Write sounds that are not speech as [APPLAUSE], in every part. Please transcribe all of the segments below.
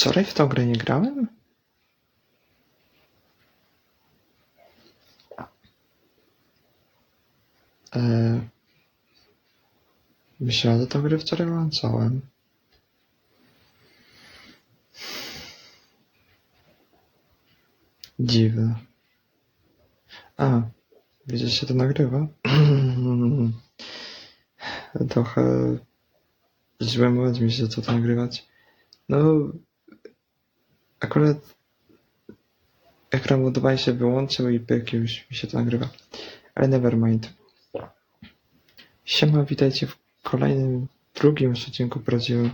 Wczoraj w tą grę nie grałem? Eee, myślałem, że tą grę wczoraj łączałem. Dziwne. A, widzę, że się to nagrywa. [CLEARS THROAT] Trochę źle mi się co to nagrywać. No, akurat ekran budowania się wyłączył i pyk już mi się to nagrywa. Ale never mind. Siema, witajcie w kolejnym, drugim odcinku prawdziwym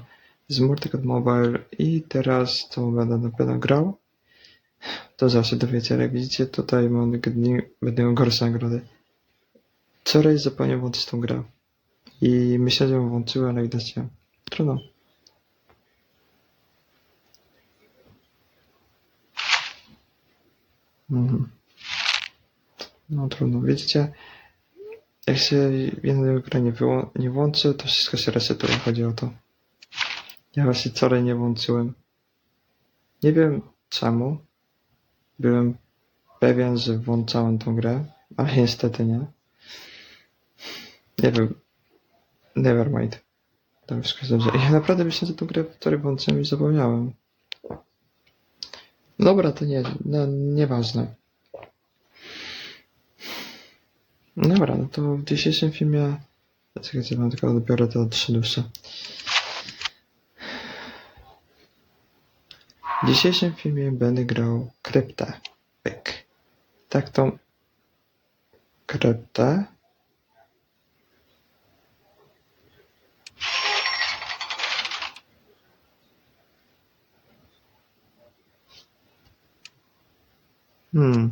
z Multicode Mobile i teraz to będę na pewno grał. To zawsze dowiecie, ale jak widzicie tutaj mam dni, miał gorsze nagrody. Wczoraj zapomniałem włączyć tą grę. I myślę, że ją włączyłem, ale widać nie. Trudno. No trudno, widzicie? Jak się jedna gra nie, nie włączy, to wszystko się resetuje, chodzi o to. Ja właśnie wczoraj nie włączyłem. Nie wiem czemu. Byłem pewien, że włączałem tą grę, ale niestety nie. Nie wiem. Never mind. Tam wszystko jest dobrze. Ja naprawdę myślę, że tą grę wczoraj włączyłem i zapomniałem. Dobra, to nie, no, nieważne. Dobra, no to w dzisiejszym filmie... Czekajcie, mam tylko dopiero te trzy dusze. W dzisiejszym filmie będę grał kryptę. Tak tą kryptę. Hmm.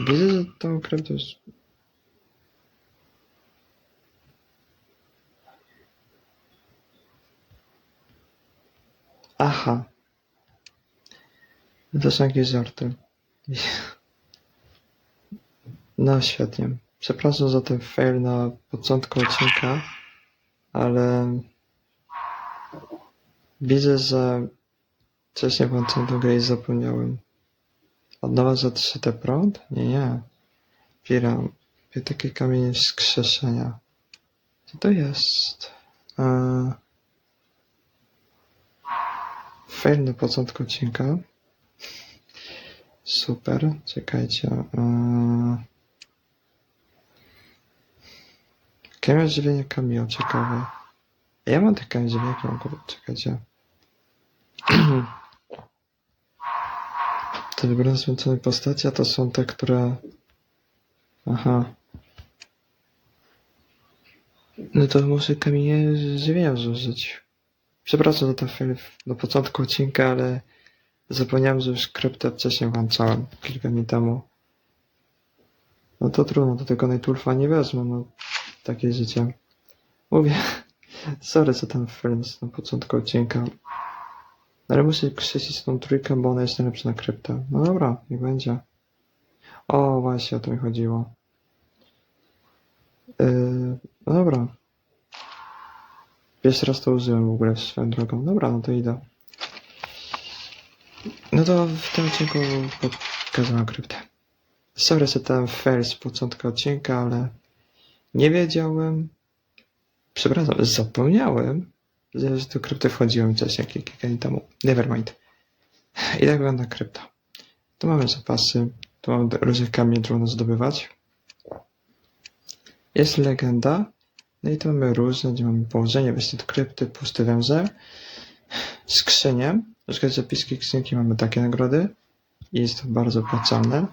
Widzę, że tą kryptę jest... Aha. To są jakieś żarty. No świetnie. Przepraszam za ten fail na początku odcinka, ale widzę, że wcześniej włączyłem tę grę i zapomniałem. Od nowa zatrzyte prąd? Nie, nie. Piram. Takie kamienie wskrzeszenia. Co to jest? Eee... Fail na początku odcinka. Super. Czekajcie. Eee... Kamień żywienia kamio, ciekawe. Ja mam te kamień żywienia kamio, czekajcie. Te [CLEARS THROAT] wybrane zmęczone postaci, a to są te, które... Aha. No to muszę kamienie żywienia zużyć. Przepraszam za ten fail na początku odcinka, ale zapomniałem, że już kryptę wcześniej włączałem, kilka dni temu. No to trudno, do tego Nightwolfa nie wezmę, no takie życie. Mówię, [LAUGHS] sorry za ten fail na początku odcinka. Ale muszę krzyczeć tą trójkę, bo ona jest najlepsza na kryptę. No dobra, niech będzie. O, właśnie o to mi chodziło. Yy, no dobra. Pierwszy raz to użyłem w ogóle swoją drogą. Dobra, no to idę. No to w tym odcinku pokazałem kryptę. Sorry za ten fail z początku odcinka, ale nie wiedziałem. Przepraszam, zapomniałem, że do krypty wchodziłem wcześniej kilka dni temu. Nevermind. I tak wygląda krypta. Tu mamy zapasy, tu mamy różne kamienie, trudno zdobywać. Jest legenda. No i tu mamy różne, gdzie mamy położenie, wejście do krypty, pusty węzeł. Skrzynie. Przykład zapiski skrzynki mamy takie nagrody. I jest to bardzo opłacalne.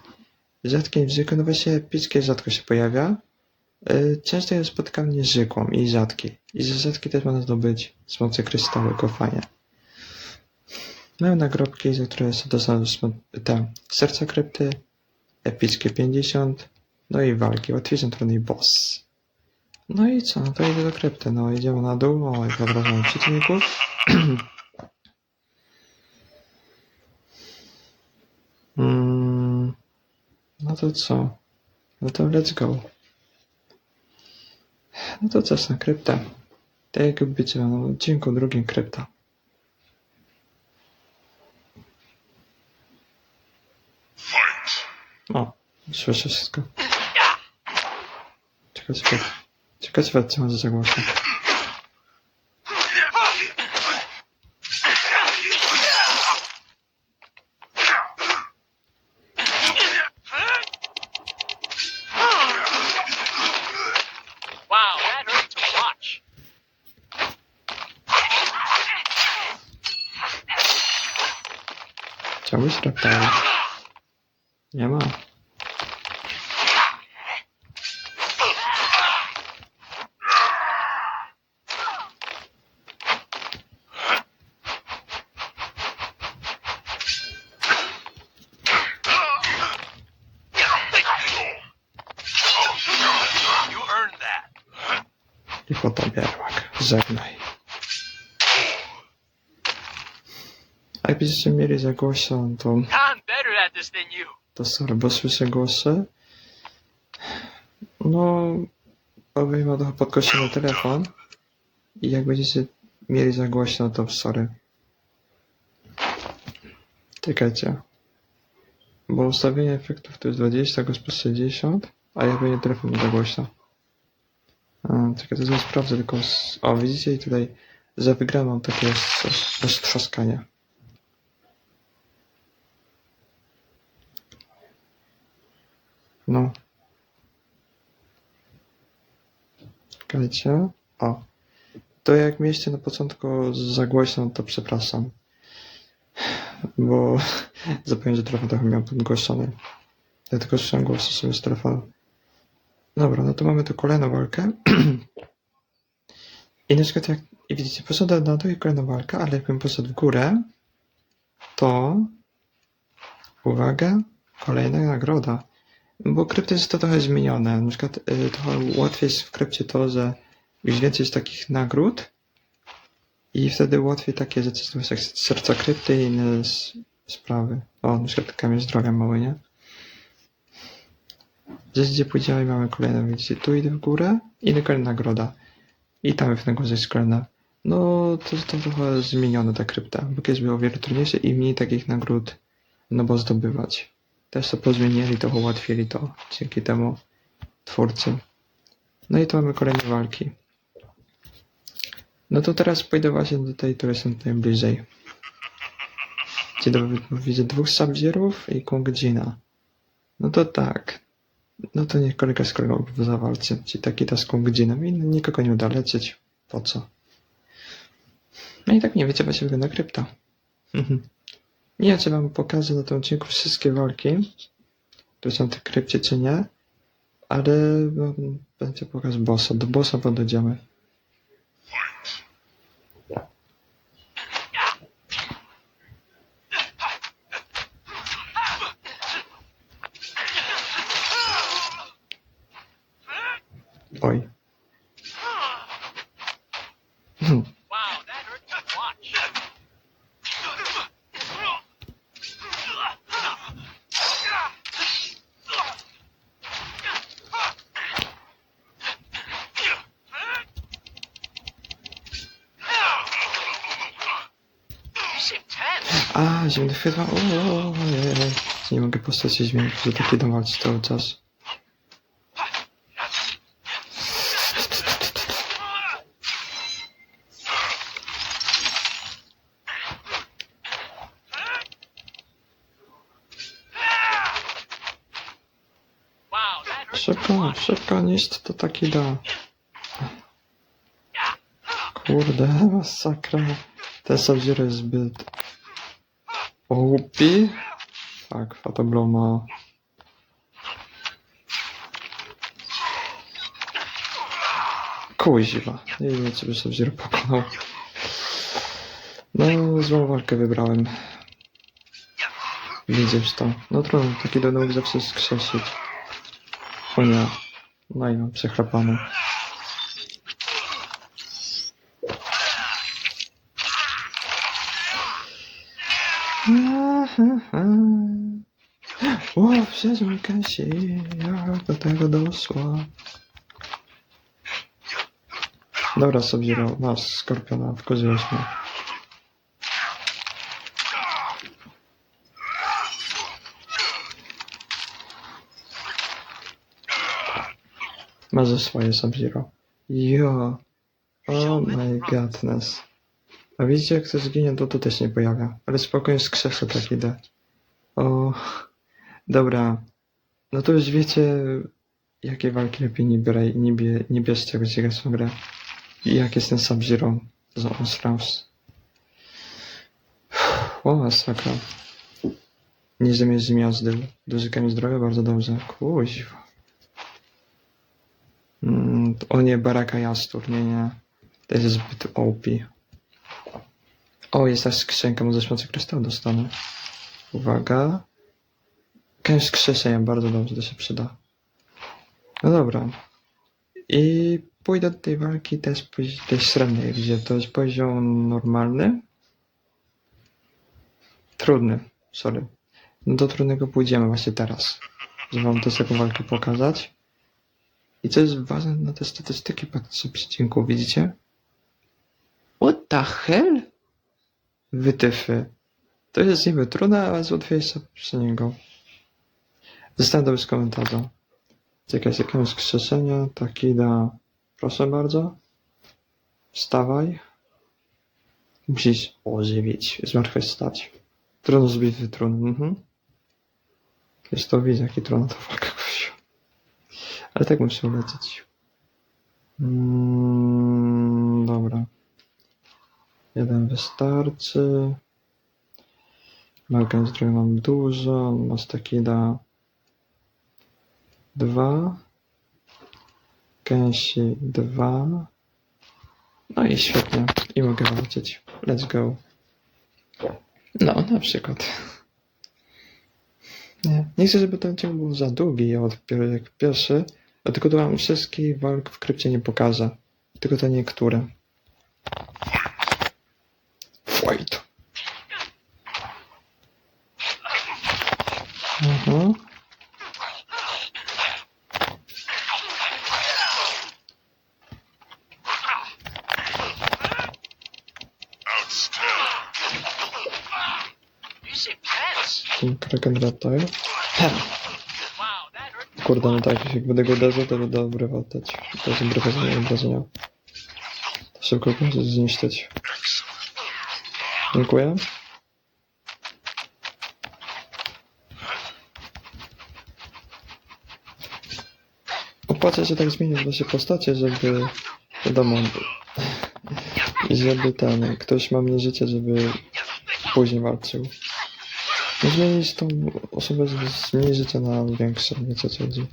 Rzadkie niezwykłe, no właśnie epickie rzadko się pojawia. Yy, Często je spotykam niezwykłą i rzadkiej. I z rzadkiej też można zdobyć z mocy kryształy kofanie. Mamy nagrobki, za które są dostępne te serca krypty, epickie 50, no i walki, łatwiejszą trudny boss. No i co, no to idę do krypty, no idziemy na dół, o, jak obrażamy przeciwników. mm, no to co? No to let's go. No to czas na kryptę. Tak jak obiecałem, no, w odcinku drugim krypta. O, słyszę wszystko. Czekaj, czekaj, co może za głośno. Ось ротари. Нема. A jakbyście mieli za głośno, to, I'm better at this than you. to sorry, bo słyszę głosy. No, ma trochę podgłośniony telefon. I jak będziecie mieli za głośno, to sorry. Czekajcie. Bo ustawienie efektów to jest 20, głos plus 60, a jak będzie telefon za głośno. Czekaj, to sobie sprawdzę tylko. Z... O, widzicie i tutaj za wygraną takie jest roztrzaskanie. No. Czekajcie. O. To jak mieliście na początku za głośno, to przepraszam. Bo [LAUGHS] że telefon trochę miał podgłoszony. Ja tylko słyszałem głosy sobie z telefonu. Dobra, no to mamy tu kolejną walkę. [CLEARS THROAT] I na przykład jak i widzicie, poszedłem na dół i kolejna walka, ale jakbym poszedł w górę, to uwaga, kolejna nagroda. Bo krypty jest to trochę zmienione. Na przykład y, trochę łatwiej jest w krypcie to, że już więcej jest takich nagród i wtedy łatwiej takie rzeczy jak serca krypty i inne sprawy. O, na przykład kamień zdrowia mały, nie? Gdzieś gdzie pójdziemy mamy kolejną, widzicie, tu idę w górę i na kolejna nagroda. I tam w górze jest kolejna. No, to to trochę zmienione ta krypta, bo kiedyś było wiele trudniejsze i mniej takich nagród, no bo zdobywać. Też to pozmieniali, to ułatwili to dzięki temu twórcy. No i to mamy kolejne walki. No to teraz pójdę właśnie do tej, które są tutaj bliżej. Gdzie do, widzę dwóch Sabzierów i Kung Jina. No to tak. No to niech kolega z kolegą zawalczy. Ci taki ta z Kung Jinem i nikogo nie uda lecieć. Po co? No i tak nie wiecie, właśnie wygląda krypta. Nie wiem, wam pokażę na tym odcinku wszystkie walki, które są w tej krypcie, czy nie, ale no, będzie pokaz bossa. Do bossa podejdziemy. Oj. Hmm. Wow, that hurt to watch. You seem tense. A, zimny chwyt. O, o, o, ojej. Nie mogę postaci zmienić, że taki dom walczy cały czas. Szybko, szybko, niść to taki da. Kurde, masakra. Ten Sub-Zero jest zbyt... Głupi? Tak, Fotoblow ma... Nie wiem, czy by Sub-Zero pokonał. No, złą walkę wybrałem. Widzisz to. No trudno, taki do nóg zawsze skrzesić. O nie. No i mam przechlapane. O, mój Kasi, jak do tego doszło. Dobra, Sub-Zero, masz Skorpiona, wkurzyłeś mnie. Masz ze swoje Sub-Zero. Jo. Oh my godness. A widzicie, jak ktoś zginie, to to też nie pojawia. Ale spokojnie z krzeseł tak idę. O, dobra. No to już wiecie, jakie walki lepiej nie, bieraj, nie, bie, nie bierzcie, grać w tą grę. I jak jest ten Sub-Zero z Osraus. O, masakra. Nie zamiast zmiazdy. Duży kamień zdrowia, bardzo dobrze. Kuźwa. Mm, o nie, Baraka Jastur, nie, nie. To jest zbyt OP. O, jest ta skrzynka, może śmiacy krystał dostanę. Uwaga. Kamień skrzeszenia, bardzo dobrze, to się przyda. No dobra. I pójdę do tej walki też tej średniej, gdzie to jest poziom normalny. Trudny, sorry. No do trudnego pójdziemy właśnie teraz. Żeby wam też taką walkę pokazać. I co jest ważne na te statystyki patrzę przecinku, widzicie? What the hell? Wytyfy. To jest niby trudne, ale jest łatwiejsze przy niego. Zostałem to bez komentarza. Jakaś jakiegoś skrzeszenia, Takida. Proszę bardzo. Wstawaj. Musisz ożywić, zmartwychwstać. Trudno zbić wytrun. Mhm. Jest to widzę, jaki trudna to walka. Ale tak muszę lecieć. Mm, dobra. Jeden wystarczy. Walkę zdrowia mam dużo. Mastakida. Dwa. Gęsi dwa. No i świetnie. I mogę walczyć. Let's go. No, na przykład. Nie, nie chcę, żeby ten ciąg był za długi od pier- jak pierwszy, dlatego to wam wszystkich walk w krypcie nie pokażę. Tylko te niektóre. Fight. Mhm. Hurt. Kurde, no tak, jak będę go uderzył, to będę obrywać. To jest obrywanie obrażenia. Szybko muszę zniszczyć. Dziękuję. Opłaca się tak zmienić właśnie postacie, żeby wiadomo, żeby ten, ktoś ma mniej życia, żeby później walczył. No zmienić tą osobę z z na większe, wiecie co chodzi.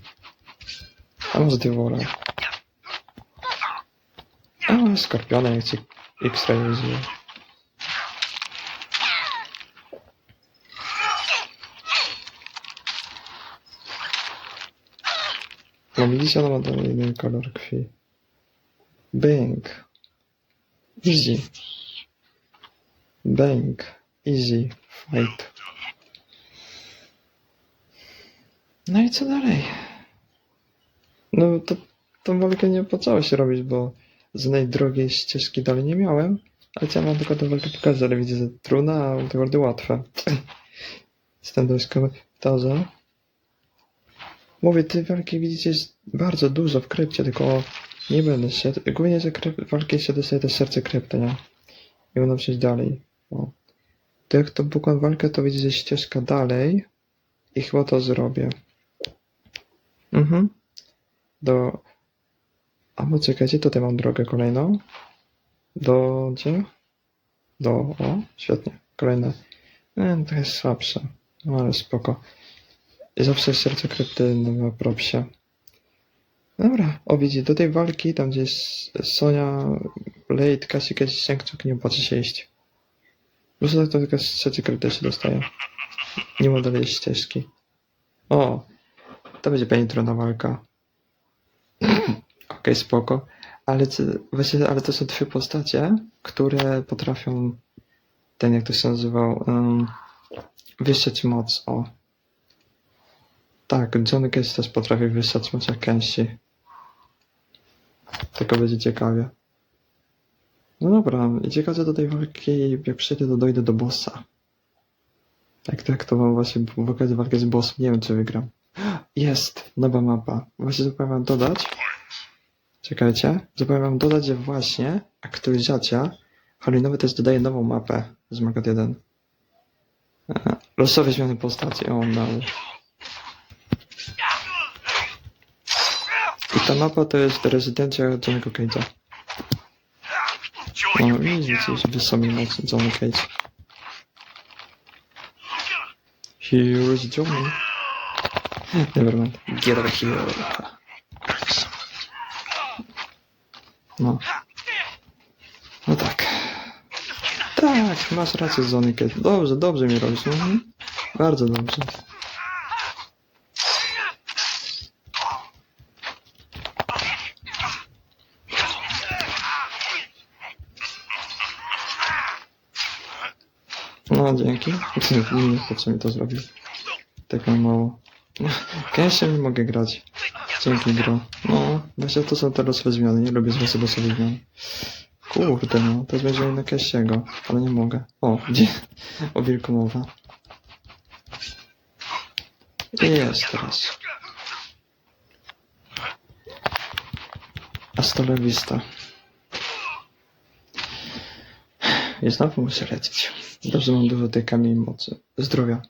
A może Dywora. A, Skorpiona, jak ci X-Ray użyje. No widzicie, ona ma dalej inny kolor krwi. Bang. Easy. Bang. Easy. Fight. No i co dalej? No to tą walkę nie opłacało się robić, bo z najdrogiej ścieżki dalej nie miałem. Ale chciałem wam tylko tę walkę pokazać, ale widzę, że trudna, a wardy łatwe. [CLEARS THROAT] Jestem dość komentarza. Mówię, tej walki widzicie jest bardzo dużo w krypcie, tylko nie będę się... Głównie, że walki się dostaje też serce krypty, nie? I będą przejść dalej. O. To jak to bukłam walkę, to widzicie ścieżka dalej. I chyba to zrobię. Mhm. Do... A bo czekajcie, tutaj mam drogę kolejną. Do... gdzie? Do... o, świetnie. Kolejne. E, to jest słabsze. No ale spoko. I zawsze serce krypty na propsie. Dobra, o widzi, do tej walki, tam gdzie jest Sonia, Late, Kasi, Kasi, Shengczuk, nie opłaca się iść. Po prostu tak to tylko z trzeciej się dostaje. Nie ma dalej ścieżki. O, to będzie pani trudna walka. [CLEARS THROAT] Okej, spoko. Ale, właśnie, ale to są dwie postacie, które potrafią, ten jak to się nazywał, um, moc, o. Tak, Johnny Cage też potrafi wyszczać moc jak Kenshi. Tylko będzie ciekawie. No dobra, ciekawe do tej walki, jak przyjdę, to dojdę do bossa. Tak, tak, to mam właśnie w okazji walkę z bossem, nie wiem czy wygram. Jest, nowa mapa. Właśnie zapomniałem dodać. Czekajcie, zapomniałem dodać, że właśnie aktualizacja Halloweenowy też dodaje nową mapę z Magot 1. E, Losowe zmiany postaci, o no. I ta mapa to jest rezydencja Johnny'ego Cage'a. No widzicie, że wysomi mocno Johnny Cage. Here is Johnny. Nevermind. Get over here. No. No tak. Tak, masz rację, Cage. Dobrze, dobrze mi robisz. Mhm. Bardzo dobrze. No, dzięki. [LAUGHS] Nie, po co mi to zrobił? Tak mało. Kęście nie mogę grać. Dzięki, bro. No, właśnie to są te losowe zmiany. Nie lubię z was losowych zmian. Kurde, no. To będzie na Kęściego, ale nie mogę. O, gdzie? O wilku mowa. I jest teraz. Astole Vista. I znowu muszę lecieć. Dobrze mam dużo tej kamieni mocy. Zdrowia.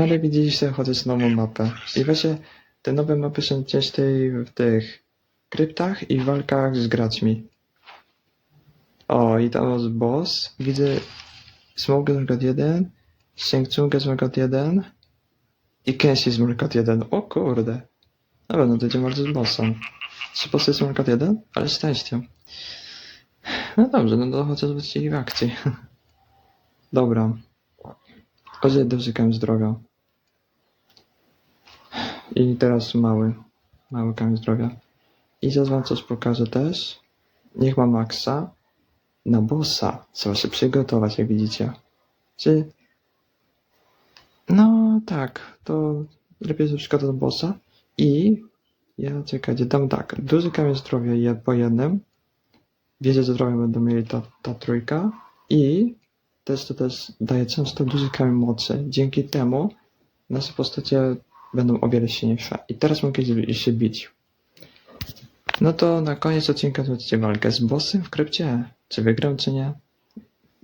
No ale widzieliście chociaż nową mapę. I właśnie te nowe mapy są częściej w tych kryptach i walkach z graczmi. O, i tam jest boss. Widzę Smoke z Morgat 1, Shang Tsung z Morgat 1 i Kenshi z Morgat 1. O kurde. Dobra, no to idziemy bardzo z bossem. Trzy postacie z Morgat 1, ale szczęście. No dobrze, no to chociaż właściwie w akcji. [LAUGHS] Dobra. Kozę dotykam zdrowia. I teraz mały. Mały kamień zdrowia. I wam coś pokażę też. Niech ma maksa. Na bossa trzeba się przygotować, jak widzicie. Czy... No tak, to lepiej się przygotować do bossa. I ja czekajcie, dam tak. Duży kamień zdrowia jed- po jednym. Wiecie, że zdrowia będą mieli ta, ta trójka. I też to też daje często duży kamień mocy. Dzięki temu nasze postacie będą o wiele silniejsze. I teraz mogę się- się bić. No to na koniec odcinka zobaczycie walkę z bossem w krypcie. Czy wygram, czy nie?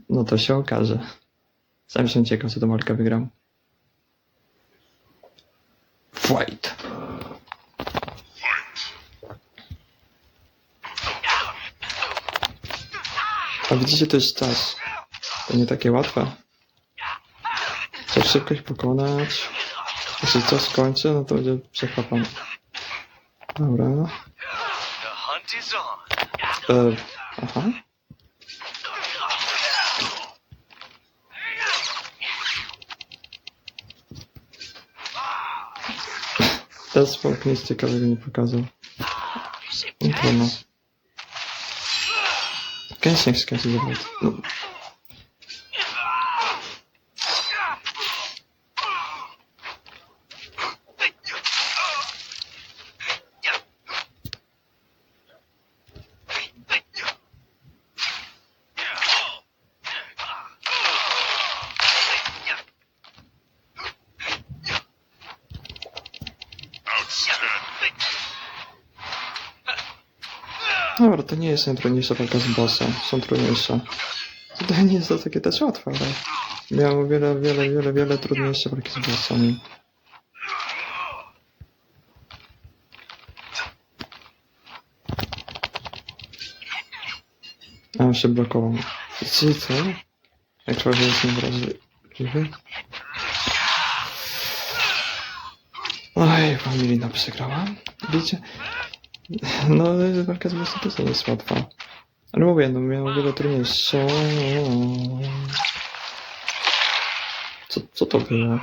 No to się okaże. Sam jestem ciekaw, co tę walkę wygram. Fight! A widzicie, to jest czas. To nie takie łatwe. Trzeba szybko ich pokonać. Jeśli czas skończy, no to będzie przechapane. Dobra. E, aha. Smok nic ciekawego nie pokazał. No trudno. Kęś niech skacze zobaczyć. No. Nie jest najtrudniejsza walka z bossem. Są trudniejsze. To nie jest to takie też łatwe, ale miałem wiele, wiele, wiele, wiele trudniejsze walki z bossami. A on się blokował. Czy co? Jak człowiek jest niewrażliwy? Oj, Familina przegrała. Wiecie? No, walka z nie jest łatwa. Ale mówię, no miał wiele trudniejsze. Co, co to było?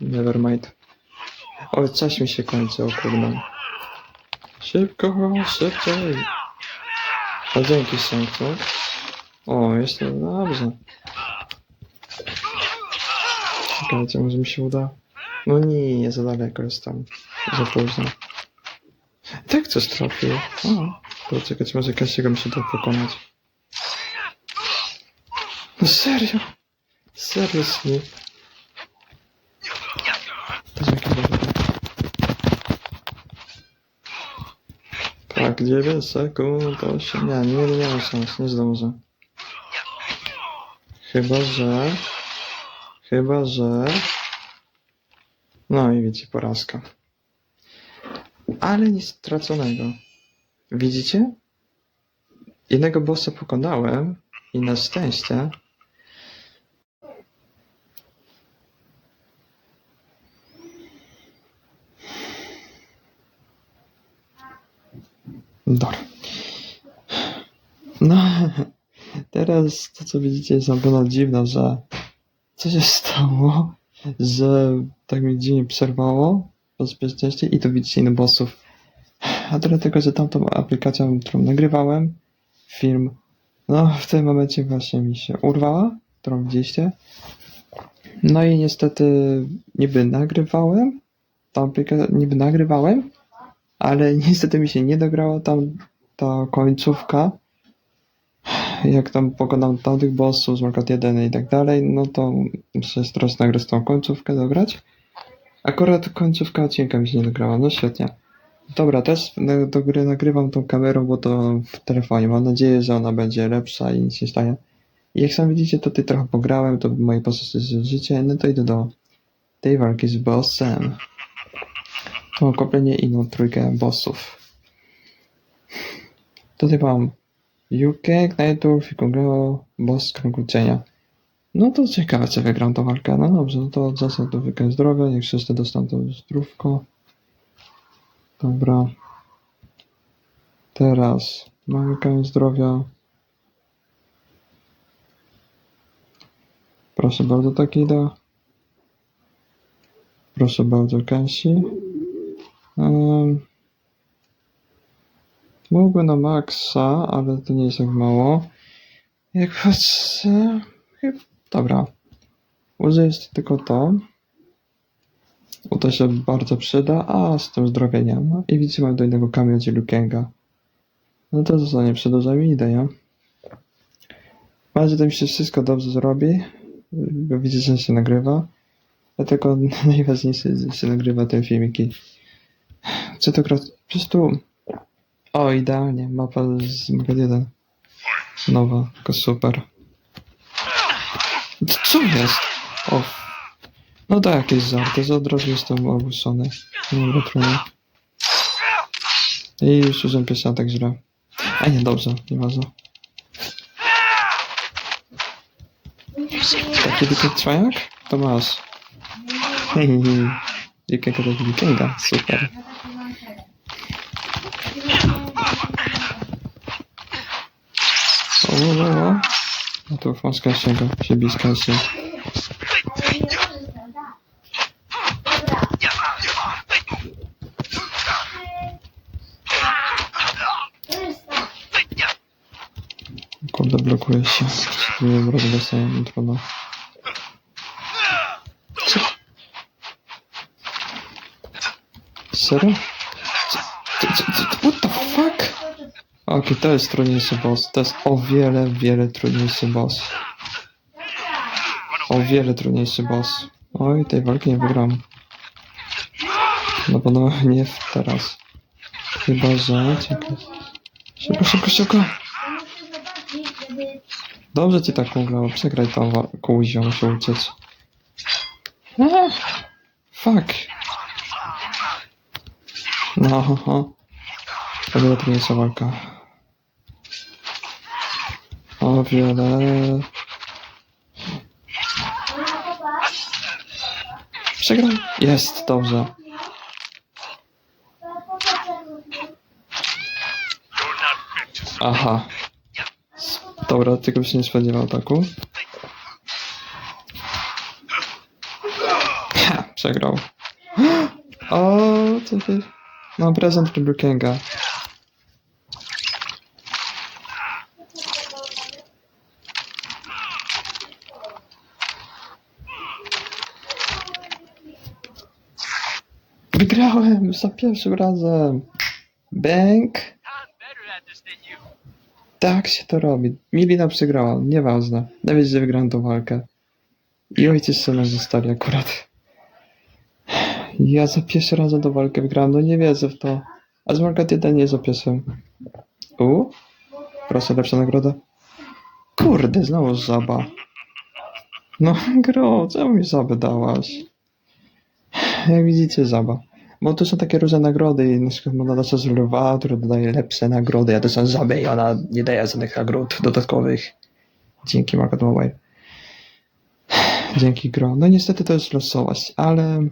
Nevermind. O, coś mi się kończy, o kurde. Szybko, szybciej. O, dzięki, Sanktu. O, jest to dobrze. Czekajcie, może mi się uda. No nie, za daleko jest tam. Za późno. Coś trafił. O, Poczekać, może Kasiego mi się da pokonać. No serio? Seriously? To jest jakiś dobry. Tak, 9 sekund, 8, nie, nie, nie ma szans, nie zdążę. Chyba, że... Chyba, że... No i widzicie, porażka. Ale nic straconego. Widzicie? Jednego bossa pokonałem i na szczęście Dobra. No, teraz to co widzicie jest naprawdę dziwne, że co się stało, że tak mi dziwnie przerwało części i to widzicie innych bossów. A dlatego, że tamtą aplikacją, którą nagrywałem, film, no w tym momencie właśnie mi się urwała, którą widzieliście. No i niestety niby nagrywałem, tą aplikację niby nagrywałem, ale [LAUGHS] niestety mi się nie dograło tam ta końcówka. Jak tam pokonam tamtych bossów z Market 1 i tak dalej, no to muszę teraz nagrać tą końcówkę, dograć. Akurat końcówka odcinka mi się nie dograła, no świetnie. Dobra, też do gry nagrywam tą kamerą, bo to w telefonie. Mam nadzieję, że ona będzie lepsza i nic się stanie. I jak sam widzicie, to tutaj trochę pograłem, to moje pozycje życie, no to idę do tej walki z bossem. To kompletnie inną trójkę bossów. Tutaj mam UK, Knightów i Kongro, boss kręgu cienia. No to ciekawe, co wygram tą walkę. No dobrze, no to zasad do wykaz zdrowia, niech wszyscy dostaną zdrówko. Dobra. Teraz kamień zdrowia. Proszę bardzo, tak idę. Proszę bardzo, Kenshi. Um, na maksa, ale to nie jest tak mało. Jak patrzę... Dobra. Jeszcze tylko to. Bo to się bardzo przyda, a z tym zdrowieniem. No i widzicie, mam do innego kamienia, czyli Lukenga. No to zostanie przedłużamy idę, ja. Mam nadzieję, że mi się wszystko dobrze zrobi. Bo widzę, że się nagrywa. Dlatego [LAUGHS] najważniejsze, że się nagrywa te filmiki. Co to gra? Po prostu... O, idealnie. Mapa z Magad 1. Nowa, tylko super. Co- jest? O. No to jakieś żarty, od razu jestem ogłuszony. Dobra, trudno. I już użyłem pierwszy tak źle. A nie, dobrze, nieważne. Taki tylko trwajak? To masz. Hehehe. [LAUGHS] Jakiego taki wikinga, super. O, o, o, o. To masz Kasiego, się bić Kasi. Kurde, blokuje się. Nie wiem, rozgłoszenie, trudno. Serio? What the fuck? Okej, to jest trudniejszy boss. To jest o wiele, wiele trudniejszy boss. O wiele trudniejszy boss. Oj, tej walki nie wygram. No bo no, nie teraz. Chyba, że... Szybko, szybko, szybko. Muszę Dobrze ci tak mówią, przegraj tą kuzią, uczyć. Ah, fuck. No, ho, ho. O wiele trudniejsza walka. O wiele... Przegraj. Jest, dobrze. Aha. Dobra, tylko się nie spodziewał ataku. Ha, przegrał. O, co ty? Mam prezent dla Brukenga. Za pierwszym razem. Than Tak się to robi. Milina przegrała, nieważne. Nawet, że wygrałem tą walkę. I ojciec sobie zostali akurat. Ja za pierwszy raz tą walkę wygrałem, no nie wierzę w to. A z Market 1 nie za pierwszym. U? Proszę, lepsza nagroda. Kurde, znowu żaba. No, [LAUGHS] gro, czemu mi żabę dałaś? Jak widzicie, żaba. Bo to są takie różne nagrody na przykład dać z lwa, który dodaje lepsze nagrody, a to są żaby i ona nie daje żadnych nagród dodatkowych. Dzięki Market Mobile. [SIGHS] Dzięki gro. No niestety to jest losowość, ale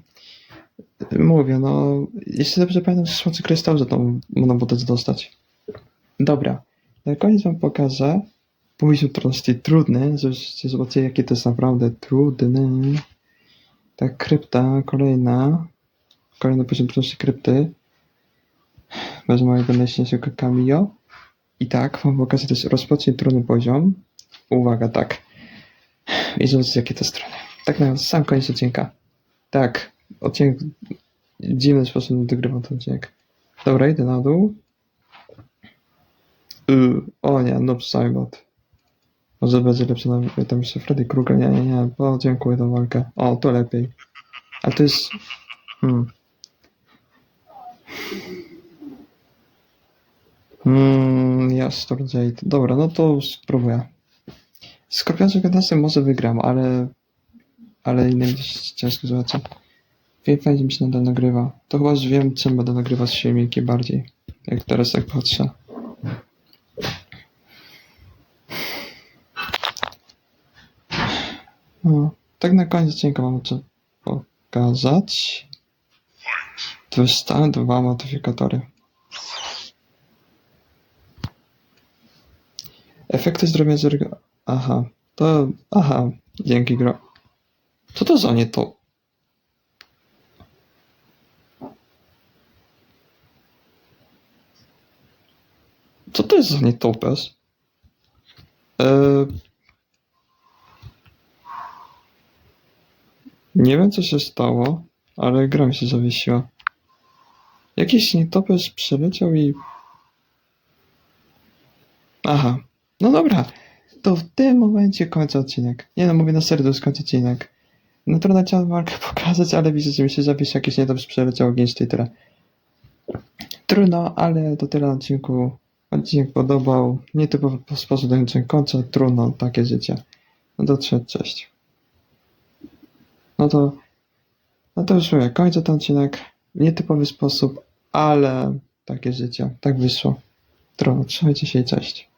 mówię, no jeśli dobrze pamiętam, słońce krystał, można było też dostać. Dobra, na koniec wam pokażę poziom trudności trudny, żebyście zobaczyli jakie to jest naprawdę trudne. Ta krypta kolejna, kolejny poziom trudności krypty. Bez mojego najśmiesznego cameo. I tak, wam pokażę też rozpocznij trudny poziom. Uwaga, tak. I zobaczcie jakie to strony. Tak na sam koniec odcinka. Tak, odcinek w dziwny sposób dogrywam ten odcinek. Dobra, idę na dół. Y, o nie, Noob Saibot. Może będzie lepszy na tam jeszcze Freddy Krueger. Nie, nie, nie. O, dziękuję za walkę. O, to lepiej. A to jest... Hmm. Hmm, Jastor Jade. Dobra, no to spróbuję. Skorpion 15 może wygram, ale... Ale innym też ciężko zobaczyć. Wiem, fajnie mi się nadal nagrywa. To chyba już wiem, czym będę nagrywać filmiki bardziej. Jak teraz tak patrzę. No, tak na koniec odcinka mam co pokazać. Dostałem dwa modyfikatory. Efekty zdrowia zerga... Aha, to... Aha, dzięki gro... Co to za nie to? Co to jest za nietoperz? Eee... Nie wiem co się stało, ale gra mi się zawiesiła. Jakiś nietoperz przeleciał i... Aha, no dobra. To w tym momencie kończę odcinek. Nie no, mówię na serio, to końc odcinek. No trudno chciałem walkę [LAUGHS] pokazać, ale widzę, że mi się zawiesił jakiś nietoperz przeleciał i tyle. Trudno, ale to tyle na odcinku. Odcinek podobał. Nietypowy sposób do kończenia końca. Trudno, takie życie. No to cześć. No to, no to już mówię, kończę ten odcinek nietypowy sposób, ale takie życie, tak wyszło. Trudno, trzymajcie się i cześć.